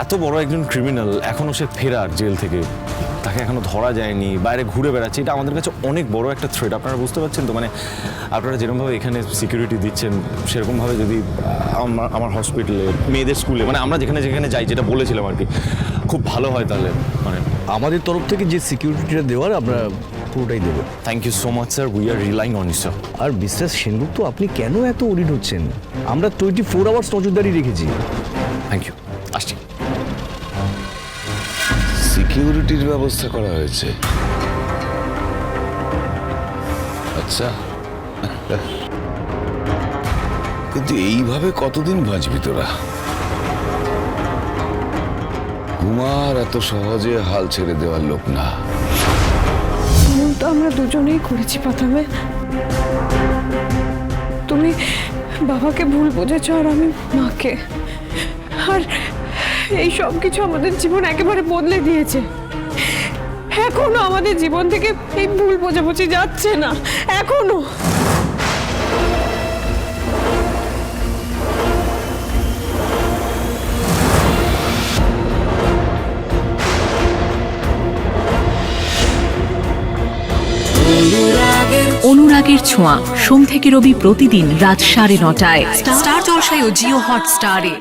এত বড় একজন ক্রিমিনাল এখনও সে ফেরার জেল থেকে। তাকে এখনও ধরা যায়নি বাইরে ঘুরে বেড়াচ্ছে। এটা আমাদের কাছে অনেক বড় একটা থ্রেড আপনারা বুঝতে পারছেন তো? মানে আপনারা যেরকমভাবে এখানে সিকিউরিটি দিচ্ছেন সেরকমভাবে যদি আমার আমার হসপিটালে মেয়েদের স্কুলে মানে আমরা যেখানে যেখানে যাই যেটা বলেছিলাম আর কি খুব ভালো হয় তাহলে। মানে আমাদের তরফ থেকে যে সিকিউরিটিটা দেওয়ার আমরা পুরোটাই দেবো। Thank you so much sir we are relying on you sir আর বিশ্বাস সেনগুপ্ত আপনি কেন এত ওরিড হচ্ছেন? আমরা টোয়েন্টি ফোর আওয়ার্স নজরদারি রেখেছি। থ্যাংক ইউ আসছি। সিকিউরিটির ব্যবস্থা করা হয়েছে। আচ্ছা। কিন্তু এইভাবে কতদিন বাঁচবি তোরা? কুমার এত সহজে হাল ছেড়ে দেওয়ার লোক না। তো আমরা দুজনেই করেছি প্রথমে। তুমি বাবাকে ভুল বুঝেছ আর আমি মাকে। আর এই সব কিছু আমাদের জীবন একেবারে বদলে দিয়েছে। এখনও আমাদের জীবন থেকে এই ভুল বোঝাবুঝি যাচ্ছে না এখনও। অনুরাগের ছোঁয়া সোম থেকে রবি প্রতিদিন রাত সাড়ে নটায়। স্টার জলসায় ও জিও হটস্টারে।